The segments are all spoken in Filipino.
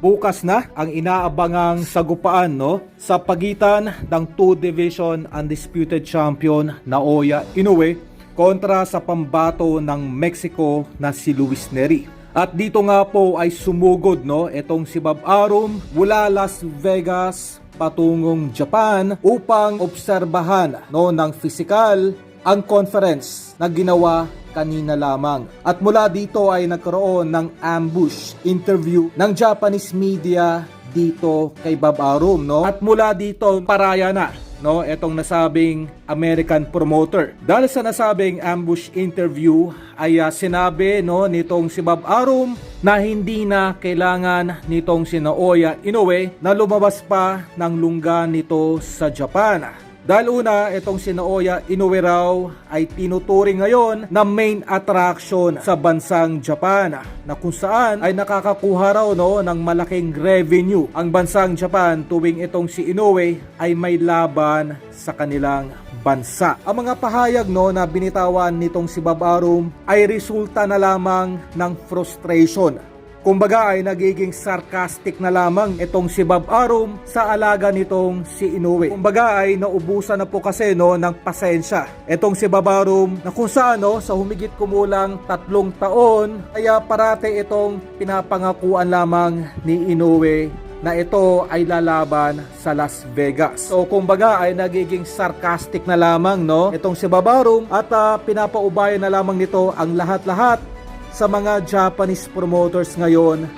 bukas na ang inaabangang sagupaan no sa pagitan ng two division undisputed champion Naoya Inoue kontra sa pambato ng Mexico na si Luis Neri. At dito nga po ay sumugod no itong si Bob Arum mula Las Vegas patungong Japan upang obserbahan no ng physical ang conference na ginawa kanina lamang. At mula dito ay nagkaroon ng ambush interview ng Japanese media dito kay Bob Arum no? At mula dito paraya na no? Etong nasabing American promoter. Dahil sa nasabing ambush interview ay ah, sinabi no nitong si Bob Arum na hindi na kailangan nitong si Naoya Inoue na lumabas pa ng lungga nito sa Japan dahil una, itong si Naoya Inoue raw ay tinuturing ngayon na main attraction sa bansang Japan na kung saan ay nakakakuha raw no, ng malaking revenue ang bansang Japan tuwing itong si Inoue ay may laban sa kanilang bansa. Ang mga pahayag no na binitawan nitong si Bob Arum ay resulta na lamang ng frustration Kumbaga ay nagiging sarcastic na lamang itong si Bob Arum sa alaga nitong si Inoue. Kumbaga ay naubusan na po kasi no ng pasensya. Itong si Bob Arum na kung saan no, sa humigit kumulang tatlong taon kaya parate itong pinapangakuan lamang ni Inoue na ito ay lalaban sa Las Vegas. So kumbaga ay nagiging sarcastic na lamang no itong si Babarum at uh, pinapaubayan na lamang nito ang lahat-lahat sa mga Japanese promoters ngayon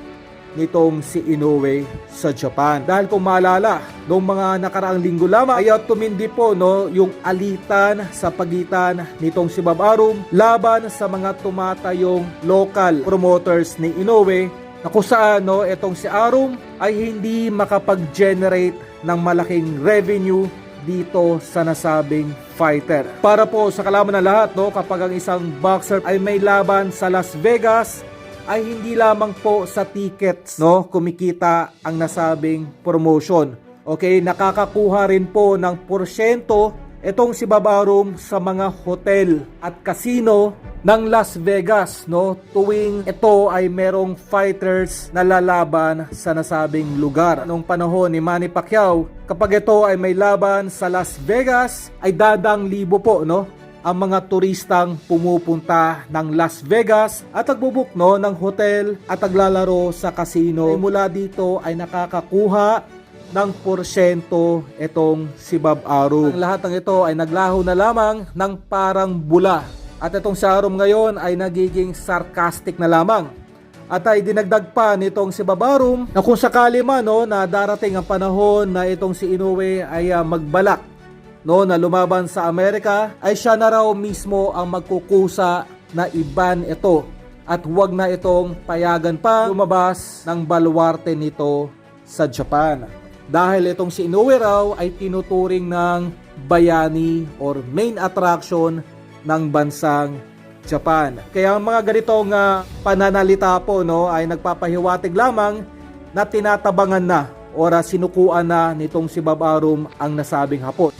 nitong si Inoue sa Japan. Dahil kung maalala, noong mga nakaraang linggo lamang ay tumindi po no, yung alitan sa pagitan nitong si Bob Arum laban sa mga tumatayong local promoters ni Inoue na kung saan no, itong si Arum ay hindi makapag-generate ng malaking revenue dito sa nasabing fighter. Para po sa kalaman ng lahat, no, kapag ang isang boxer ay may laban sa Las Vegas, ay hindi lamang po sa tickets, no, kumikita ang nasabing promotion. Okay, nakakakuha rin po ng porsyento itong si Babarum sa mga hotel at casino ng Las Vegas no tuwing ito ay merong fighters na lalaban sa nasabing lugar. Noong panahon ni Manny Pacquiao, kapag ito ay may laban sa Las Vegas ay dadang libo po no ang mga turistang pumupunta ng Las Vegas at nagbubuk no ng hotel at naglalaro sa casino. Ay mula dito ay nakakakuha ng porsyento itong si Bob Arum. Ang lahat ng ito ay naglaho na lamang ng parang bula at itong si Arum ngayon ay nagiging sarcastic na lamang. At ay dinagdag pa nitong si Babarum na kung sakali man no, na darating ang panahon na itong si Inoue ay ah, magbalak no, na lumaban sa Amerika ay siya na raw mismo ang magkukusa na iban ito at huwag na itong payagan pa lumabas ng baluarte nito sa Japan. Dahil itong si Inoue raw ay tinuturing ng bayani or main attraction ng bansang Japan. Kaya ang mga ganitong ah, pananalita po no ay nagpapahiwatig lamang na tinatabangan na o sinukuan na nitong si Bob Arum ang nasabing hapon.